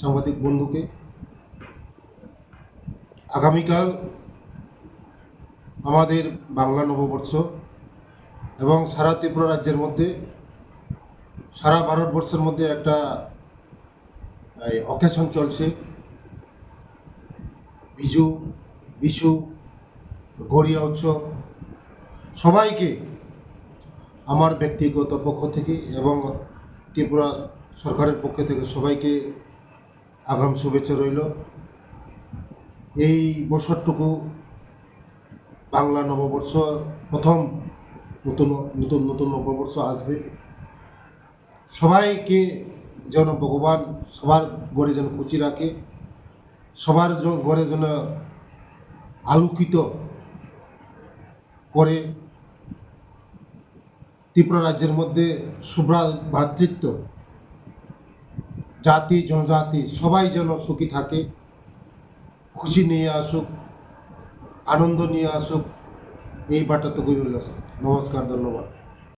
সাংবাদিক বন্ধুকে। আগামীকাল আমাদের বাংলা নববর্ষ এবং সারা ত্রিপুরা রাজ্যের মধ্যে, সারা ভারতবর্ষের মধ্যে একটা অকেশন চলছে। বিজু, বিশু, গড়িয়া উৎসব। সবাইকে আমার ব্যক্তিগত পক্ষ থেকে এবং ত্রিপুরা সরকারের পক্ষ থেকে সবাইকে আগাম শুভেচ্ছা রইল। এই বছরটুকু বাংলা নববর্ষ প্রথম নতুন নতুন নতুন নববর্ষ আসবে। সবাইকে যেন ভগবান সবার গড়ে যেন কুচি রাখে, সবার গড়ে যেন আলোকিত করে, ত্রিপুরা রাজ্যের মধ্যে শুভ্রা ভ্রাতৃত্ব জাতি, জনজাতি, সবাই যেন সুখী থাকে, খুশি নিয়ে আসুক, আনন্দ নিয়ে আসুক, এই বার্তাটুকুই রইল নমস্কার, ধন্যবাদ।